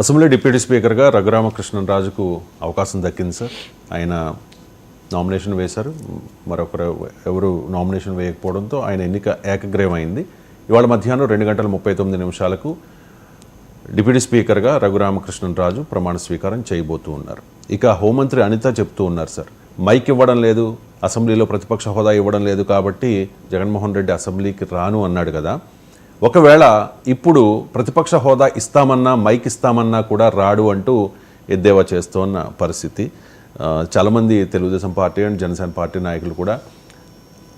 Assembly deputy స్పీకర్గా రఘురామకృష్ణరాజుకు అవకాశం దక్కింది సార్. ఆయన నామినేషన్ వేశారు. మరొకరు ఎవరు నామినేషన్ వేయకపోవడంతో ఆయన ఎన్నిక ఏకగ్రయమైంది ఇవాళ మధ్యాహ్నం రెండు గంటల ముప్పై తొమ్మిది నిమిషాలకు డిప్యూటీ స్పీకర్గా రఘురామకృష్ణరాజు ప్రమాణ స్వీకారం చేయబోతూ ఉన్నారు. ఇక హోంమంత్రి అనిత చెప్తూ ఉన్నారు సార్. మైక్ ఇవ్వడం లేదు అసెంబ్లీలో ప్రతిపక్ష హోదా ఇవ్వడం లేదు కాబట్టి జగన్మోహన్ రెడ్డి అసెంబ్లీకి రాను అన్నాడు కదా. ఒకవేళ ఇప్పుడు ప్రతిపక్ష హోదా ఇస్తామన్నా మైక్ ఇస్తామన్నా కూడా రాడు అంటూ ఎద్దేవా చేస్తోన్న పరిస్థితి. చాలామంది Telugu Desam party and Janasena party నాయకులు కూడా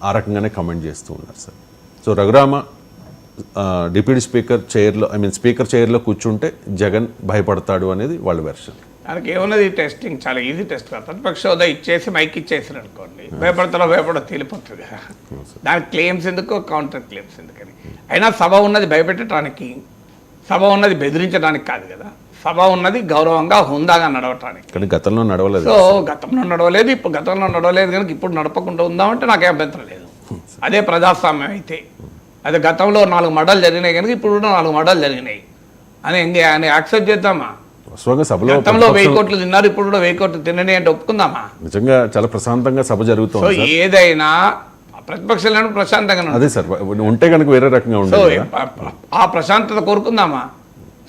ఆ రకంగానే కమెంట్ చేస్తూ ఉన్నారు sir. So Raghurama deputy speaker చైర్లో ఐ మీన్ స్పీకర్ చైర్లో కూర్చుంటే జగన్ భయపడతాడు అనేది వాళ్ళ వెర్షన్. దానికి ఏమున్నది టెస్టింగ్? చాలా ఈజీ టెస్ట్ కదా. ప్రతిపక్ష హోదా ఇచ్చేసి మైక్ ఇచ్చేసారు అనుకోండి. భయపడతారో భయపడో తేలిపోతుంది. కదా దానికి క్లెయిమ్స్ ఎందుకు? కౌంటర్ క్లెయిమ్స్ ఎందుకని? అయినా సభ ఉన్నది భయపెట్టడానికి సభ ఉన్నది బెదిరించడానికి కాదు కదా. సభ ఉన్నది గౌరవంగా హుందాగా నడవటానికి. కానీ గతంలో నడవలేదు. సో గతంలో నడవలేదు ఇప్పుడు గతంలో నడవలేదు కనుక ఇప్పుడు నడపకుండా ఉందామంటే నాకు అభ్యంతరం లేదు. అదే ప్రజాస్వామ్యం అయితే. అదే గతంలో నాలుగు మడలు జరిగినాయి కనుక ఇప్పుడు కూడా నాలుగు మడలు జరిగినాయి. అని అని యాక్సెప్ట్ చేద్దామా? వాస్తవంగా సభలో గతంలో వెయ్యి కోట్లు తిన్నారు ఇప్పుడు కూడా వెయ్యి కోట్లు తినని అంటే ఒప్పుకుందామా? నిజంగా చాలా ప్రశాంతంగా సభ జరుగుతోంది ఏదైనా ప్రతిపక్షాలను ప్రశాంతంగా అదే సార్ ఉంటే కనుక వేరే రకంగా ఆ- ఆ ప్రశాంతత కోరుకుందామా?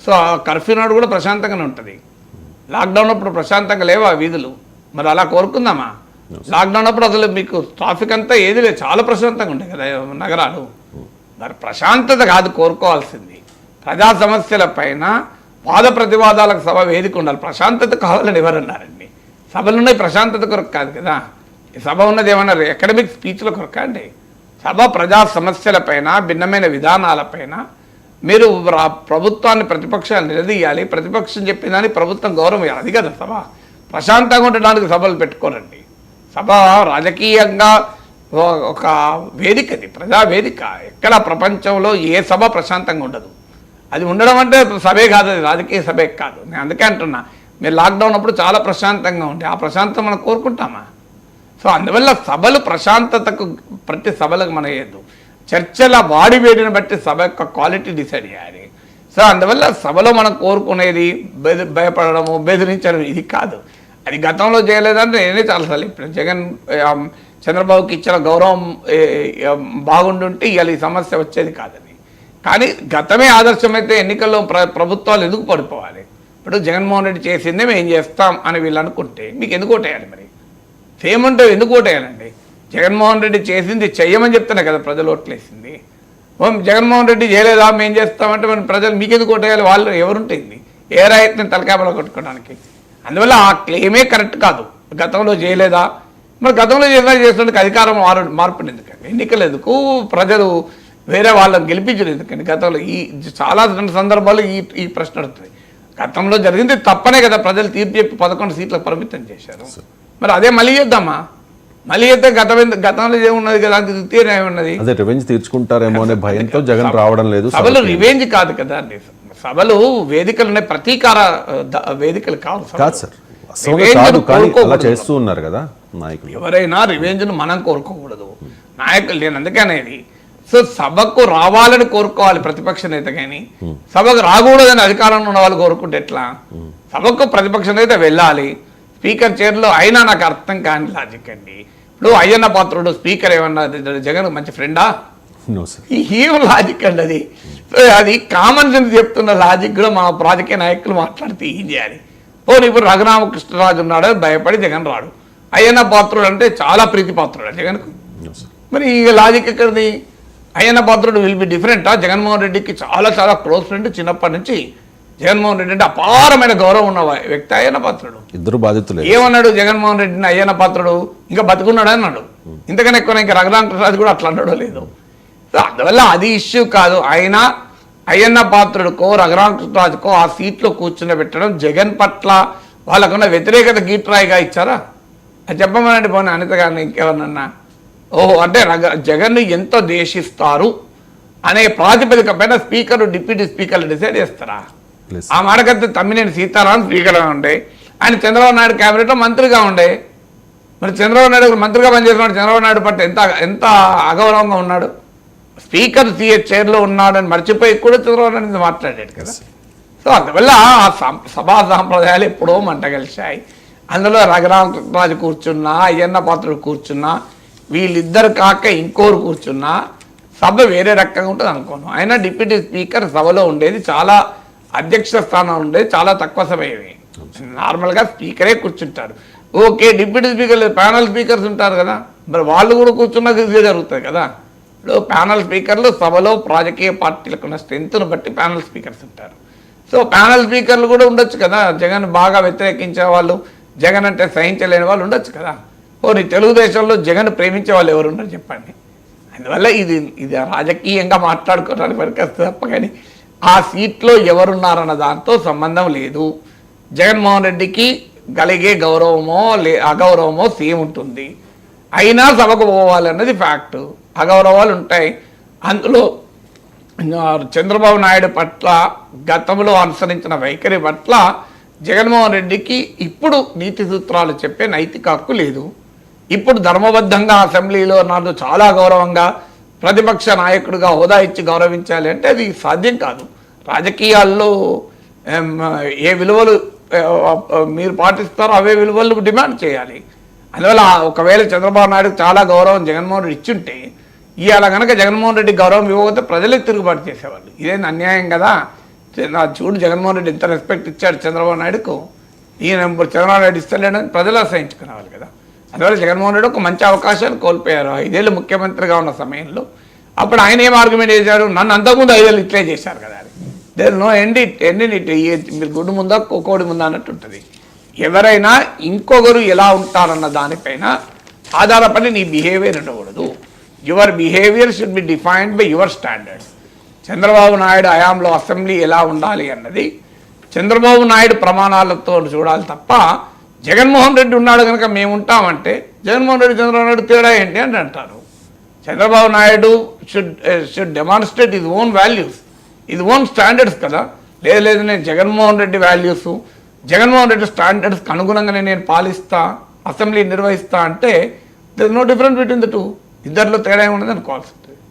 సో ఆ కర్ఫ్యూ నాడు కూడా ప్రశాంతంగానే ఉంటుంది. లాక్డౌన్ అప్పుడు ప్రశాంతంగా లేవా వీధులు? మరి అలా కోరుకుందామా? లాక్డౌన్ అప్పుడు అసలు మీకు ట్రాఫిక్ అంతా ఏది లేదు. చాలా ప్రశాంతంగా ఉంటాయి కదా నగరాలు. మరి ప్రశాంతత కాదు కోరుకోవాల్సింది. ప్రజా సమస్యల పైన వాద ప్రతివాదాలకు సభ వేదిక ఉండాలి. ప్రశాంతత కావాలని ఎవరన్నారండి? సభలు ఉన్నాయి ప్రశాంతత కొరకు కాదు కదా? సభ ఉన్నది ఏమన్నారు అకాడమిక్ స్పీచ్ల కొరక అండి? సభ ప్రజా సమస్యలపైన భిన్నమైన విధానాలపైన మీరు ప్రభుత్వాన్ని ప్రతిపక్షాలు నిలదీయాలి. ప్రతిపక్షం చెప్పినదాన్ని ప్రభుత్వం గౌరవం ఇవ్వాలి. అది కదా సభ. ప్రశాంతంగా ఉండడానికి సభలు పెట్టుకోరండి. సభ రాజకీయంగా ఒక వేదికది ప్రజా వేదిక. ఎక్కడ ప్రపంచంలో ఏ సభ ప్రశాంతంగా ఉండదు. అది ఉండడం అంటే సభే కాదు అది రాజకీయ సభే కాదు. నేను అందుకే అంటున్నా మీరు లాక్డౌన్ అప్పుడు చాలా ప్రశాంతంగా ఉంటే ఆ ప్రశాంతం మనం కోరుకుంటామా? సో అందువల్ల సభలు ప్రశాంతతకు ప్రతి సభలకు మన వేయద్దు చర్చల వాడి వేడిని బట్టి సభ యొక్క క్వాలిటీ డిసైడ్ చేయాలి. సో అందువల్ల సభలో మనం కోరుకునేది బెది భయపడము బెదిరించడం ఇది కాదు. అది గతంలో చేయలేదంటే నేనే చాలాసార్లు ఇప్పుడు జగన్ చంద్రబాబుకి ఇచ్చిన గౌరవం బాగుండుంటే ఇవాళ ఈ సమస్య వచ్చేది కాదు. కానీ గతమే ఆదర్శమైతే ఎన్నికల్లో ప్ర ప్రభుత్వాలు ఎందుకు పడిపోవాలి? ఇప్పుడు జగన్మోహన్ రెడ్డి చేసిందే మేము చేస్తాం అని వీళ్ళు అనుకుంటే మీకు ఎందుకు ఓటేయాలి మరి? సేమ్ ఉంటే ఎందుకు ఓటేయాలండి? జగన్మోహన్ రెడ్డి చేసింది చెయ్యమని చెప్తున్నా కదా ప్రజలు ఓట్లేసింది. జగన్మోహన్ రెడ్డి చేయలేదా? మేము చేస్తామంటే మరి ప్రజలు మీకు ఎందుకు ఓటేయాలి? వాళ్ళు ఎవరుంటుంది ఏ రాయితీని తలకాపల కొట్టుకోవడానికి? అందువల్ల ఆ క్లెయిమే కరెక్ట్ కాదు. గతంలో చేయలేదా? మరి గతంలో చేసినా చేసినందుకు అధికారం మారు మార్పుని ఎందుకండి ఎన్నికలు ఎందుకు? ప్రజలు వేరే వాళ్ళని గెలిపించడం ఎందుకండి గతంలో ఈ చాలా సందర్భాల్లో ఈ ఈ ప్రశ్న అడుగుతుంది. గతంలో జరిగింది తప్పనే కదా ప్రజలు తీర్పు చెప్పి పదకొండు సీట్లకు పరిమితం చేశారు. మరి అదే మళ్ళీ చేద్దామా? మళ్ళీ చేస్తే గతం గతంలో ఏమున్నది? కదా అది తీరే ఏమున్నది అదే రివెంజ్ తీర్చుకుంటారేమో అనే భయంతో జగన్ రావడం లేదు సభలు. రివెంజ్ కాదు కదా అండి. సభలు వేదికలు ఉన్నాయి. ప్రతీకార వేదికలు కావు. కాదు సార్. కాదు కానీ అలా. చేస్తూ ఉన్నారు కదా నాయకులు. ఎవరైనా రివెంజ్ను మనం కోరుకోకూడదు నాయకులు నేను అందుకే అనేది సో సభకు రావాలని కోరుకోవాలి ప్రతిపక్ష నేత కానీ. సభకు రాకూడదని అధికారంలో ఉన్న వాళ్ళు కోరుకుంటే ఎట్లా? సభకు ప్రతిపక్ష నేత వెళ్ళాలి. స్పీకర్ చైర్లో అయినా నాకు అర్థం కాని లాజిక్ అండి. ఇప్పుడు అయ్యన్న పాత్రుడు స్పీకర్ ఏమన్నా జగన్ మంచి ఫ్రెండా? ఏం లాజిక్ అండి అది? సో అది కామన్ సెన్స్ చెప్తున్న లాజిక్ కూడా మా రాజకీయ నాయకులు మాట్లాడితే ఏం చేయాలి? పోనీ ఇప్పుడు రఘురామకృష్ణరాజు ఉన్నాడు భయపడి జగన్ రాడు. అయ్యన్న పాత్రుడు అంటే చాలా ప్రీతి పాత్రుడు జగన్కు? మరి ఈ లాజిక్ ఎక్కడిది? అయ్యన్న పాత్రుడు విల్ బి డిఫరెంటా జగన్మోహన్ రెడ్డికి చాలా చాలా క్లోజ్ ఫ్రెండ్ చిన్నప్పటి నుంచి. జగన్మోహన్ రెడ్డి అంటే అపారమైన గౌరవం ఉన్న వ్యక్తి అయ్యన్న పాత్రుడు ఇద్దరు బాధితులే. ఏమన్నాడు జగన్మోహన్ రెడ్డిని అయ్యన్న పాత్రుడు ఇంకా బతుకున్నాడు అన్నాడు. ఇంతకన్నా ఎక్కువ ఇంకా రఘురామకృష్ణరాజు కూడా అట్లా అన్నాడో లేదు. అందువల్ల అది ఇష్యూ కాదు. అయినా అయ్యన్న పాత్రుడికో రఘురామకృష్ణరాజుకో ఆ సీట్లో కూర్చుని పెట్టడం జగన్ పట్ల వాళ్ళకున్న వ్యతిరేకత గీట్రాయిగా ఇచ్చారా? అది చెప్పమనండి పోనీ అనిత గారిని ఇంకెవరినన్నా. ఓహో అంటే రఘ జగన్ను ఎంత దేశిస్తారు అనే ప్రాతిపదిక పైన స్పీకర్ డిప్యూటీ స్పీకర్లు డిసైడ్ చేస్తారా? ఆ మాటకత్తే తమ్మినేని సీతారాం స్పీకర్గా ఉండే ఆయన చంద్రబాబు నాయుడు క్యాబినెట్లో మంత్రిగా ఉండే. మరి చంద్రబాబు నాయుడు మంత్రిగా పనిచేస్తున్నాడు చంద్రబాబు నాయుడు పట్ల ఎంత ఎంత అగౌరవంగా ఉన్నాడు? స్పీకర్ సీఎస్ చైర్లో ఉన్నాడని మర్చిపోయి కూడా చంద్రబాబు నాయుడు మాట్లాడాడు కదా. సో అందువల్ల ఆ సభా సాంప్రదాయాలు ఎప్పుడో మంట కలిశాయి అందులో రఘురామరాజు కూర్చున్నా అయ్యన్న పాత్రుడు కూర్చున్నా వీళ్ళిద్దరు కాక ఇంకోరు కూర్చున్నా సభ వేరే రకంగా ఉంటుంది అనుకోను. అయినా డిప్యూటీ స్పీకర్ సభలో ఉండేది చాలా అధ్యక్ష స్థానం ఉండేది చాలా తక్కువ సభ ఇవి నార్మల్గా స్పీకరే కూర్చుంటారు. Okay deputy speaker panel speakers ఉంటారు కదా. మరి వాళ్ళు కూడా కూర్చున్నది ఇదే జరుగుతుంది కదా. ఇప్పుడు ప్యానల్ స్పీకర్లు సభలో రాజకీయ పార్టీలకు ఉన్న స్ట్రెంత్ను బట్టి ప్యానల్ స్పీకర్స్ ఉంటారు. సో ప్యానల్ స్పీకర్లు కూడా ఉండొచ్చు కదా. జగన్ బాగా వ్యతిరేకించే వాళ్ళు జగన్ అంటే సహించలేని వాళ్ళు ఉండొచ్చు కదా. ఓరి తెలుగుదేశంలో జగన్ ప్రేమించే వాళ్ళు ఎవరున్నారు చెప్పండి. అందువల్ల ఇది ఇది రాజకీయంగా మాట్లాడుకోవడానికి వరకు తప్ప కానీ ఆ సీట్లో ఎవరున్నారన్న దాంతో సంబంధం లేదు. జగన్మోహన్ రెడ్డికి కలిగే గౌరవమో లే అగౌరవమో సేమ్ ఉంటుంది. అయినా సభకు పోవాలన్నది ఫ్యాక్ట్. అగౌరవాలు ఉంటాయి. అందులో చంద్రబాబు నాయుడు పట్ల గతంలో అనుసరించిన వైఖరి పట్ల జగన్మోహన్ రెడ్డికి ఇప్పుడు నీతి సూత్రాలు చెప్పే నైతిక హక్కు లేదు. ఇప్పుడు ధర్మబద్ధంగా అసెంబ్లీలో నన్ను చాలా గౌరవంగా ప్రతిపక్ష నాయకుడిగా హోదా ఇచ్చి గౌరవించాలి అంటే అది సాధ్యం కాదు. రాజకీయాల్లో ఏ విలువలు మీరు పాటిస్తారో అవే విలువలు డిమాండ్ చేయాలి. అందువల్ల ఒకవేళ చంద్రబాబు నాయుడు చాలా గౌరవం జగన్మోహన్ రెడ్డి ఇచ్చుంటే ఇవాళ కనుక జగన్మోహన్ రెడ్డి గౌరవం ఇవ్వకపోతే ప్రజలే తిరుగుబాటు చేసేవాళ్ళు. ఇదేంది అన్యాయం కదా? నా చూడు జగన్మోహన్ రెడ్డి ఎంత రెస్పెక్ట్ ఇచ్చాడు చంద్రబాబు నాయుడుకు. ఈయన చంద్రబాబు నాయుడు ఇస్తలేడని ప్రజలు అసహించుకునేవాళ్ళు కదా. అందువల్ల జగన్మోహన్ రెడ్డి ఒక మంచి అవకాశాన్ని కోల్పోయారు. ఐదేళ్ళు ముఖ్యమంత్రిగా ఉన్న సమయంలో అప్పుడు ఆయన ఏం ఆర్గ్యుమెంట్ చేశారు? నన్ను అంతకుముందు ఐదేళ్ళు ఇట్లే చేశారు కదా అని. దేర్ నో ఎండి ఎండి మీరు గుడ్డు ముందా కోడి ముందా అన్నట్టు ఉంటుంది. ఎవరైనా ఇంకొకరు ఎలా ఉంటారన్న దానిపైన ఆధారపడి నీ బిహేవియర్ ఉండకూడదు. Your behaviour should be defined by your standards Chandrababu Naidu హయాంలో అసెంబ్లీ ఎలా ఉండాలి అన్నది చంద్రబాబు నాయుడు ప్రమాణాలతో చూడాలి తప్ప జగన్మోహన్ రెడ్డి ఉన్నాడు కనుక మేము ఉంటామంటే జగన్మోహన్ రెడ్డి చంద్రబాబు నాయుడు తేడా ఏంటి అని అంటారు. Chandrababu Naidu should should demonstrate ఇది ఓన్ వాల్యూస్ ఇది ఓన్ స్టాండర్డ్స్ కదా. లేదు లేదు నేను జగన్మోహన్ రెడ్డి వాల్యూస్ జగన్మోహన్ రెడ్డి స్టాండర్డ్స్కి అనుగుణంగానే నేను పాలిస్తా అసెంబ్లీ నిర్వహిస్తా అంటే there no difference between the two ఇద్దరిలో తేడా ఏమి ఉండదు అనుకోవాల్సి